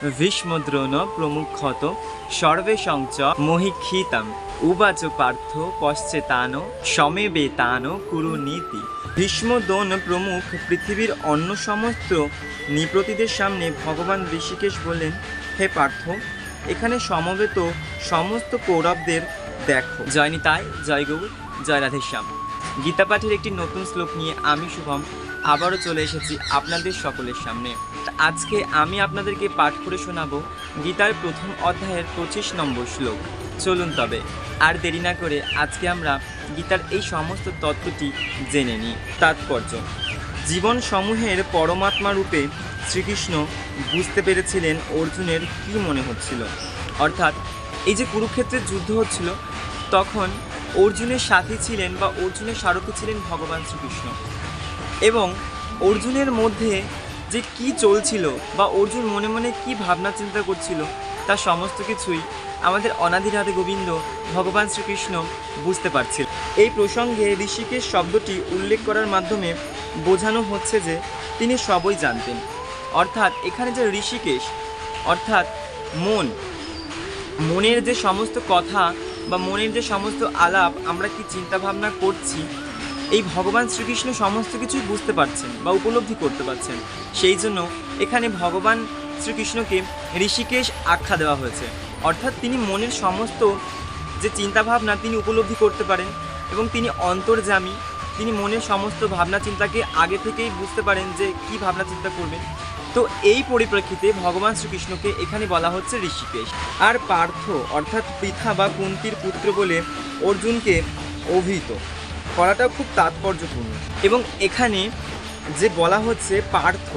ভীষ্মদ্রোণ প্রমুখত সর্বেশং চ মহিক্ষিতম। উবাচ পার্থ পশ্চেতান সমেবে তান কুরু নীতি ভীষ্মদ্রোণ প্রমুখ পৃথিবীর অন্য সমস্ত নৃপতিদের সামনে ভগবান ঋষিকেশ বললেন, হে পার্থ, এখানে সমবেত সমস্ত কৌরবদের দেখো। জয় নিতাই, জয় গৌর, জয় রাধেশ্যাম। গীতা পাঠের একটি নতুন শ্লোক নিয়ে আমি শুভম, আবারও চলে এসেছি আপনাদের সকলের সামনে। আজকে আমি আপনাদেরকে পাঠ করে শোনাবো গীতার প্রথম অধ্যায়ের পঁচিশ নম্বর শ্লোক। চলুন তবে, আর দেরি না করে আজকে আমরা গীতার এই সমস্ত তত্ত্বটি জেনে নিই। তাৎপর্য, জীবন সমূহের পরমাত্মা রূপে শ্রীকৃষ্ণ বুঝতে পেরেছিলেন অর্জুনের কি মনে হচ্ছিল। অর্থাৎ, এই যে কুরুক্ষেত্রের যুদ্ধ হচ্ছিল, তখন অর্জুনের সাথী ছিলেন বা অর্জুনের সারথী ছিলেন ভগবান শ্রীকৃষ্ণ। এবং অর্জুনের মধ্যে যে কি চলছিল বা অর্জুন মনে মনে কি ভাবনা চিন্তা করছিল, তা সমস্ত কিছুই আমাদের অনাদিরাধে গোবিন্দ, ভগবান শ্রীকৃষ্ণ বুঝতে পারছিল। এই প্রসঙ্গে ঋষিকেশ শব্দটি উল্লেখ করার মাধ্যমে বোঝানো হচ্ছে যে তিনি সবই জানতেন। অর্থাৎ এখানে যে ঋষিকেশ, অর্থাৎ মন, মনের যে সমস্ত কথা বা মনের যে সমস্ত আলাপ আমরা কি চিন্তাভাবনা করছি এই ভগবান শ্রীকৃষ্ণ সমস্ত কিছুই বুঝতে পারছেন বা উপলব্ধি করতে পারছেন। সেই জন্য এখানে ভগবান শ্রীকৃষ্ণকে ঋষিকেশ আখ্যা দেওয়া হয়েছে। অর্থাৎ তিনি মনের সমস্ত যে চিন্তা ভাবনা তিনি উপলব্ধি করতে পারেন এবং তিনি অন্তর্জামী তিনি মনের সমস্ত ভাবনা চিন্তাকে আগে থেকেই বুঝতে পারেন যে কি ভাবনা চিন্তা করবেন। তো এই পরিপ্রেক্ষিতে ভগবান শ্রীকৃষ্ণকে এখানে বলা হচ্ছে ঋষিকেশ। আর পার্থ অর্থাৎ পৃথা বা কুন্তির পুত্র বলে অর্জুনকে অভিহিত। করাটাও খুব তাৎপর্যপূর্ণ। এবং এখানে যে বলা হচ্ছে পার্থ,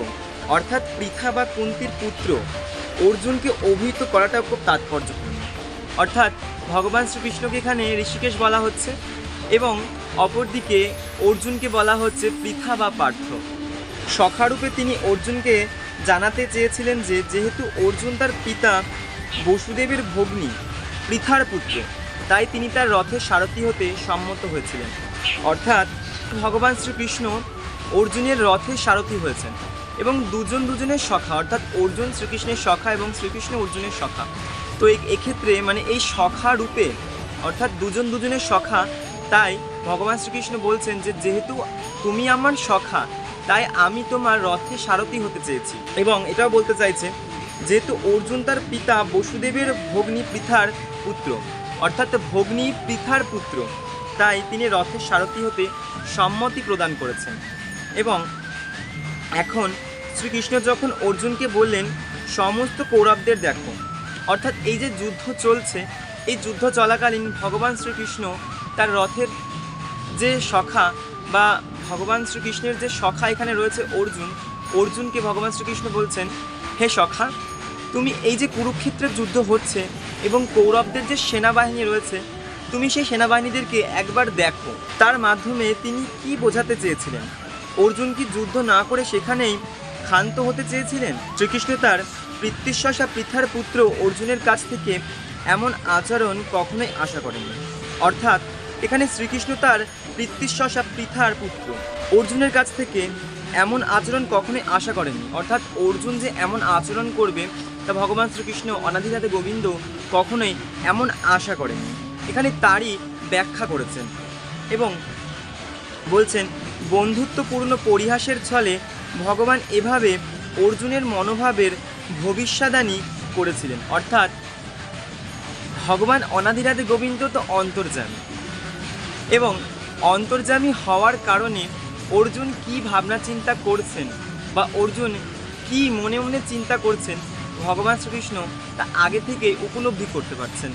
অর্থাৎ পৃথা বা কুন্তির পুত্র, অর্জুনকে অভিহিত করাটাও খুব তাৎপর্যপূর্ণ। অর্থাৎ ভগবান শ্রীকৃষ্ণকে এখানে ঋষিকেশ বলা হচ্ছে এবং অপরদিকে অর্জুনকে বলা হচ্ছে পৃথা বা পার্থ। সখারূপে তিনি অর্জুনকে জানাতে চেয়েছিলেন যে, যেহেতু অর্জুন তার পিতা বসুদেবের ভগ্নী, পৃথার পুত্র, তাই তিনি তার রথের সারথি হতে সম্মত হয়েছিলেন। অর্থাৎ ভগবান শ্রীকৃষ্ণ অর্জুনের রথের সারথি হয়েছেন এবং দুজন দুজনের সখা, অর্থাৎ অর্জুন শ্রীকৃষ্ণের সখা এবং শ্রীকৃষ্ণ অর্জুনের সখা। তো এক্ষেত্রে মানে এই সখা রূপে, অর্থাৎ দুজন দুজনের সখা, তাই ভগবান শ্রীকৃষ্ণ বলছেন যে যেহেতু তুমি আমার সখা, তাই আমি তোমার রথে সারথি হতে চেয়েছি। এবং এটাও বলতে চাইছে, যেহেতু অর্জুন তার পিতা বসুদেবের ভগ্নী পৃথার পুত্র, অর্থাৎ ভগ্নী পৃথার পুত্র তাই তিনি রথের সারথি হতে সম্মতি প্রদান করেছেন। এবং এখন শ্রীকৃষ্ণ যখন অর্জুনকে বললেন, সমস্ত কৌরবদের দেখো। অর্থাৎ এই যে যুদ্ধ চলছে, এই যুদ্ধ চলাকালীন ভগবান শ্রীকৃষ্ণ তার রথের যে সখা বা ভগবান শ্রীকৃষ্ণের যে সখা এখানে রয়েছে অর্জুন, অর্জুনকে ভগবান শ্রীকৃষ্ণ বলছেন, হে সখা তুমি এই যে কুরুক্ষেত্রের যুদ্ধ হচ্ছে এবং কৌরবদের যে সেনাবাহিনী রয়েছে তুমি সেই সেনাবাহিনীদেরকে একবার দেখো। তার মাধ্যমে তিনি কি বোঝাতে চেয়েছিলেন? অর্জুন কি যুদ্ধ না করে সেখানেই ক্ষান্ত হতে চেয়েছিলেন? শ্রীকৃষ্ণ তার পৃথিশ্বসা পৃথার পুত্র অর্জুনের কাছ থেকে এমন আচরণ কখনোই আশা করেননি। অর্থাৎ এখানে শ্রীকৃষ্ণ তার পৃথিশ্বসা পৃথার পুত্র অর্জুনের কাছ থেকে এমন আচরণ কখনোই আশা করেননি। অর্থাৎ অর্জুন যে এমন আচরণ করবে তা ভগবান শ্রীকৃষ্ণ অনাদিরাতে গোবিন্দ কখনোই এমন আশা করেননি। এখানে তারই ব্যাখ্যা করেছেন এবং বলছেন, বন্ধুত্বপূর্ণ পরিহাসের ছলে ভগবান এভাবে অর্জুনের মনোভাবের ভবিষ্যদানী করেছিলেন। অর্থাৎ ভগবান অনাদিরাদে গোবিন্দ তো অন্তর্যামী এবং অন্তর্যামী হওয়ার কারণে অর্জুন কি ভাবনা চিন্তা করছেন বা অর্জুন কি মনে মনে চিন্তা করছেন, ভগবান শ্রীকৃষ্ণ তা আগে থেকে উপলব্ধি করতে পারছেন।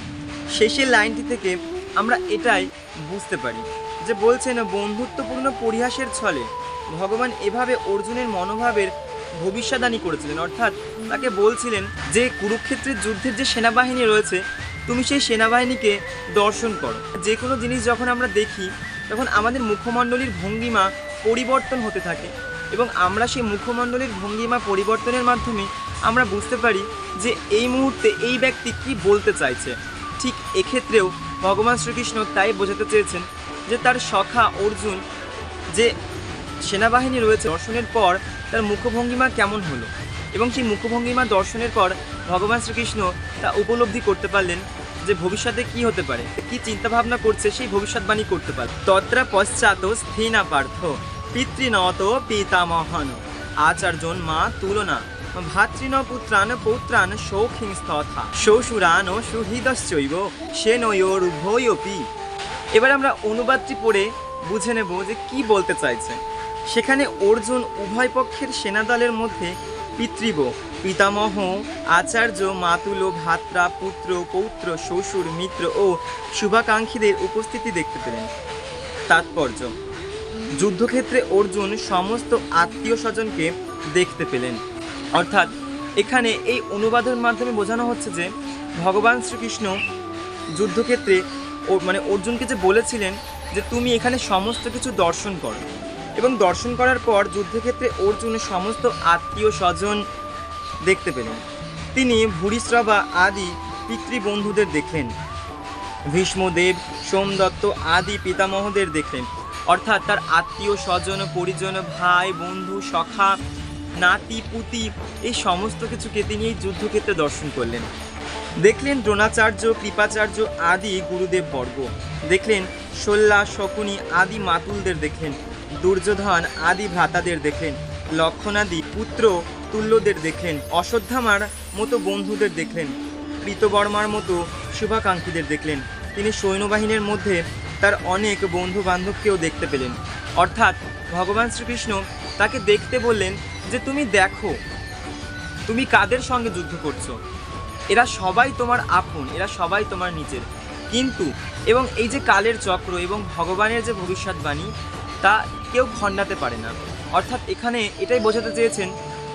শেষের লাইনটি থেকে আমরা এটাই বুঝতে পারি যে বলছেন বন্ধুত্বপূর্ণ পরিহাসের ছলে ভগবান এভাবে অর্জুনের মনোভাবের ভবিষ্যদানী করেছিলেন। অর্থাৎ তাকে বলছিলেন যে, কুরুক্ষেত্রের যুদ্ধের যে সেনাবাহিনী রয়েছে, তুমি সেই সেনাবাহিনীকে দর্শন করো। যে কোনো জিনিস যখন আমরা দেখি, তখন আমাদের মুখমণ্ডলীর ভঙ্গিমা পরিবর্তন হতে থাকে এবং আমরা সেই মুখমণ্ডলীর ভঙ্গিমা পরিবর্তনের মাধ্যমে আমরা বুঝতে পারি যে এই মুহূর্তে এই ব্যক্তি কি বলতে চাইছে। ঠিক এক্ষেত্রেও ভগবান শ্রীকৃষ্ণ তাই বোঝাতে চেয়েছেন যে তার সখা অর্জুন যে সেনাবাহিনী রয়েছে দর্শনের পর তার মুখভঙ্গিমা কেমন হলো? এবং সেই মুখভঙ্গিমা দর্শনের পর ভগবান শ্রীকৃষ্ণ তা উপলব্ধি করতে পারলেন যে ভবিষ্যতে কি হতে পারে। কি চিন্তা ভাবনা করছে সেই ভবিষ্যৎবাণী করতে পারে তত্রা পশ্চাৎ স্থিনা পার্থ, পিতৃনত পিতামহন। আচার্যন মা তুলনা। ভাতৃন পুত্রান পৌত্রান সৌখিংস্তথা শ্বশুরান ও সুহৃদশ্চৈব, সেনয়োরুভয়োপি। এবার আমরা অনুবাদটি পড়ে বুঝে নেব যে কি বলতে চাইছে। সেখানে অর্জুন উভয় পক্ষের সেনাদলের মধ্যে পিতৃব, পিতামহ, আচার্য, মাতুল, ভাত্রা, পুত্র, পৌত্র, শ্বশুর, মিত্র ও শুভাকাঙ্ক্ষীদের উপস্থিতি দেখতে পেলেন। তাৎপর্য, যুদ্ধক্ষেত্রে অর্জুন সমস্ত আত্মীয় স্বজনকে দেখতে পেলেন। অর্থাৎ এখানে এই অনুবাদের মাধ্যমে বোঝানো হচ্ছে যে ভগবান শ্রীকৃষ্ণ যুদ্ধক্ষেত্রে ও মানে অর্জুনকে যে বলেছিলেন যে তুমি এখানে সমস্ত কিছু দর্শন করো। এবং দর্শন করার পর যুদ্ধক্ষেত্রে অর্জুনের সমস্ত আত্মীয় স্বজন দেখতে পেলেন। তিনি ভূরিশ্রবা আদি পিতৃবন্ধুদের দেখলেন। ভীষ্মদেব সোমদত্ত আদি পিতামহদের দেখলেন। অর্থাৎ তার আত্মীয় স্বজন, পরিজন, ভাই, বন্ধু, সখা নাতি, পুতি, এই সমস্ত কিছুকে তিনি এই যুদ্ধক্ষেত্রে দর্শন করলেন। দেখলেন দ্রোণাচার্য, কৃপাচার্য আদি গুরুদেব বর্গ। দেখলেন শল্যা শকুনি আদি মাতুলদের দেখলেন, দুর্যোধন আদি ভ্রাতাদের দেখলেন, লক্ষণাদি পুত্র তুল্যদের দেখলেন, অশ্বত্থামার মতো বন্ধুদের দেখলেন, কৃতবর্মার মতো শুভাকাঙ্ক্ষীদের দেখলেন। তিনি সৈন্যবাহিনীর মধ্যে তার অনেক বন্ধু বান্ধবকেও দেখতে পেলেন। অর্থাৎ ভগবান শ্রীকৃষ্ণ তাকে দেখতে বললেন যে তুমি দেখো, তুমি কাদের সঙ্গে যুদ্ধ করছ? এরা সবাই তোমার আপন, এরা সবাই তোমার নিজের। কিন্তু, এবং এই যে কালের চক্র এবং ভগবানের যে ভবিষ্যৎবাণী, তা কেউ খণ্ডাতে পারে না। অর্থাৎ এখানে এটাই বোঝাতে চেয়েছেন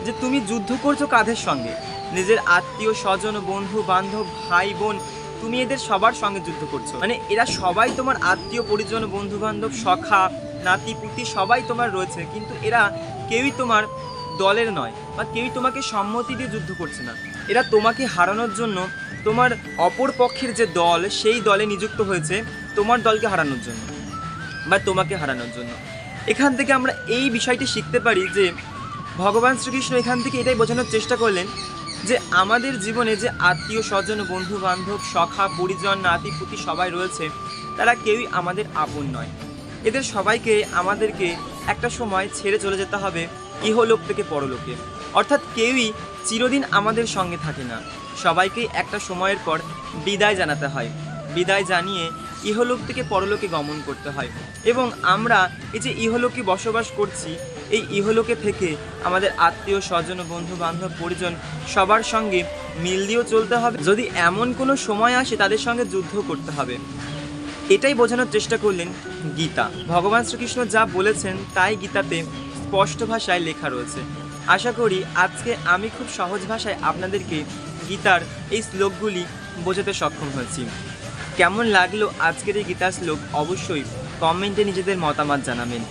যে তুমি যুদ্ধ করছ কাদের সঙ্গে? নিজের আত্মীয়, স্বজন, বন্ধু, বান্ধব, ভাই, বোন, তুমি এদের সবার সঙ্গে যুদ্ধ করছ। মানে এরা সবাই তোমার আত্মীয়, পরিজন বন্ধু বান্ধব সখা, নাতি, পুতি সবাই তোমার রয়েছে, কিন্তু এরা কেউই তোমার দলের নয়, বা কেউই তোমাকে সম্মতি দিয়ে যুদ্ধ করছে না। এরা তোমাকে হারানোর জন্য তোমার অপর পক্ষের যে দল, সেই দলে নিযুক্ত হয়েছে তোমার দলকে হারানোর জন্য, বা তোমাকে হারানোর জন্য। এখান থেকে আমরা এই বিষয়টি শিখতে পারি যে ভগবান শ্রীকৃষ্ণ এখান থেকে এটাই বোঝানোর চেষ্টা করলেন যে আমাদের জীবনে যে আত্মীয় স্বজন বন্ধু বান্ধব সখা, পরিজন, নাতি, পুতি সবাই রয়েছে, তারা কেউই আমাদের আপন নয়। এদের সবাইকে আমাদেরকে একটা সময় ছেড়ে চলে যেতে হবে। ইহলোক থেকে পরলোকে। অর্থাৎ কেউই চিরদিন আমাদের সঙ্গে থাকে না। সবাইকেই একটা সময়ের পর বিদায় জানাতে হয়। বিদায় জানিয়ে ইহলোক থেকে পরলোকে গমন করতে হয়। এবং আমরা এই যে ইহলোকে বসবাস করছি, এই ইহলোকে থেকে আমাদের আত্মীয়, স্বজন বন্ধু বান্ধব পরিজন সবার সঙ্গে মিল দিয়েও চলতে হবে। যদি এমন কোনো সময় আসে, তাদের সঙ্গে যুদ্ধ করতে হবে। এটাই বোঝানোর চেষ্টা করলেন গীতা। ভগবান শ্রীকৃষ্ণ যা বলেছেন, তাই গীতাতে স্পষ্ট ভাষায় লেখা রয়েছে। আশা করি আজকে আমি খুব সহজ ভাষায় আপনাদেরকে গীতার এই শ্লোকগুলি বোঝাতে সক্ষম হয়েছি। কেমন লাগল আজকের এই গীতার শ্লোক অবশ্যই কমেন্টে নিজেদের মতামত জানাবেন।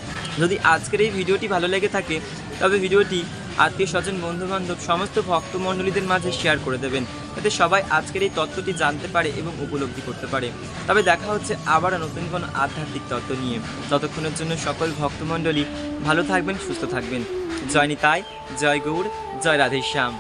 যদি আজকের এই ভিডিওটি ভালো লেগে থাকে, তবে ভিডিওটি আত্মীয় স্বজন বন্ধু বান্ধব সমস্ত ভক্তমণ্ডলীদের মাঝে শেয়ার করে দেবেন। যাতে সবাই আজকের এই তত্ত্বটি জানতে পারে এবং উপলব্ধি করতে পারে। তবে দেখা হচ্ছে আবারও নতুন কোনো আধ্যাত্মিক তত্ত্ব নিয়ে। ততক্ষণের জন্য সকল ভক্তমণ্ডলী ভালো থাকবেন, সুস্থ থাকবেন। জয় নিতাই, জয় গৌড়, জয় রাধেশ্যাম।